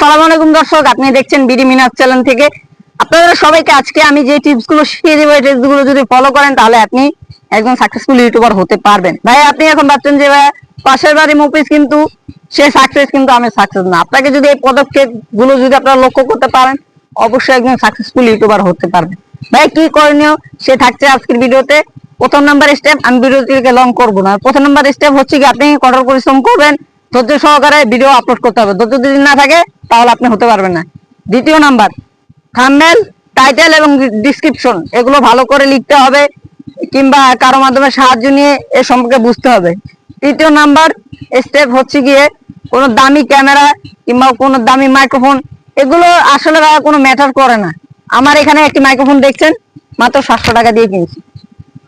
আসসালামু আলাইকুম দর্শক, আপনি দেখছেন বিডি চ্যানেল থেকে। আপনাদের সবাইকে আজকে আমি যে শিখিয়ে দেবো, এই যদি ফলো করেন, তাহলে আপনি একজন সাকসেসফুল ইউটিউবার হতে পারবেন। ভাই আপনি এখন যে পাশের বাড়ি মুপিস কিন্তু, সে সাকসেস কিন্তু আমি সাকসেস না। আপনাকে যদি এই পদক্ষেপগুলো যদি আপনারা লক্ষ্য করতে পারেন, অবশ্যই একজন সাকসেসফুল ইউটিউবার হতে পারবেন। ভাই কি করণীয়? সে থাকছে আজকের ভিডিওতে। প্রথম নাম্বার স্টেপ আমি ভিডিওটিকে লং করব না। প্রথম নাম্বার স্টেপ হচ্ছে কি, আপনি কঠোর পরিশ্রম করবেন ধৈর্য সহকারে ভিডিও আপলোড করতে হবে। ধৈর্য যদি না থাকে, তাহলে আপনি হতে পারবেন না। দ্বিতীয় নাম্বার থাম্বনেল টাইটেল এবং ডিসক্রিপশন এগুলো ভালো করে লিখতে হবে কিংবা কারও মাধ্যমে সাহায্য নিয়ে এ সম্পর্কে বুঝতে হবে। তৃতীয় নাম্বার স্টেপ হচ্ছে গিয়ে কোনো দামি ক্যামেরা কিংবা কোনো দামি মাইক্রোফোন এগুলো আসলে ভাইয়া কোনো ম্যাটার করে না। আমার এখানে একটি মাইক্রোফোন দেখছেন, মাত্র সাতশো টাকা দিয়ে কিনছি।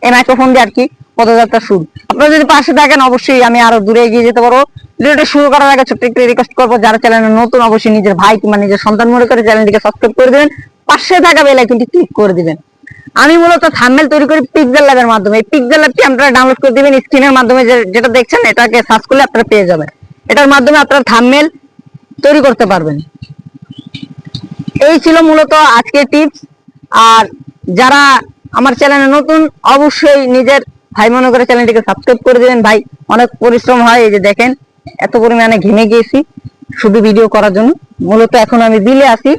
এই মাইক্রোফোন দিয়ে আর কি পদযাত্রা শুরু। আপনারা যদি পাশে থাকেন, অবশ্যই আমি আরও দূরে এগিয়ে যেতে পারব। ভিডিওটা শুরু করার আগে ছোট্ট একটু রিকোয়েস্ট করব, যারা চ্যানেলে নতুন, অবশ্যই নিজের ভাই কিংবা নিজের সন্তান মনে করে চ্যানেলটিকে সাবস্ক্রাইব করে দিবেন। পাশে থাকা বেল আইকনটি ক্লিক করে দিবেন। আমি মূলত থাম্বনেল তৈরি করি পিক্সেল ল্যাবের মাধ্যমে। এই পিক্সেল ল্যাবটি আপনারা ডাউনলোড করে দিবেন স্ক্রিনের মাধ্যমে যেটা দেখছেন, এটাকে সার্চ করলে আপনারা পেয়ে যাবেন। এটার মাধ্যমে আপনারা থাম্বনেল তৈরি করতে পারবেন। এই ছিল মূলত আজকের টিপস আর যারা আমার চ্যানেলে নতুন, অবশ্যই নিজের ভাই মনে করে চ্যানেলটিকে সাবস্ক্রাইব করে দেবেন। ভাই, অনেক পরিশ্রম হয় এই যে দেখেন, এত পরিমাণে ঘেমে গিয়েছি শুধু ভিডিও করার জন্য। মূলত এখন আমি দিলে আসি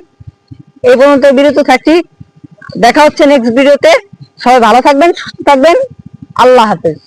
এই পর্যন্ত বিরত থাকছি। দেখা হচ্ছে নেক্সট ভিডিওতে সবাই ভালো থাকবেন, সুস্থ থাকবেন। আল্লাহ হাফেজ।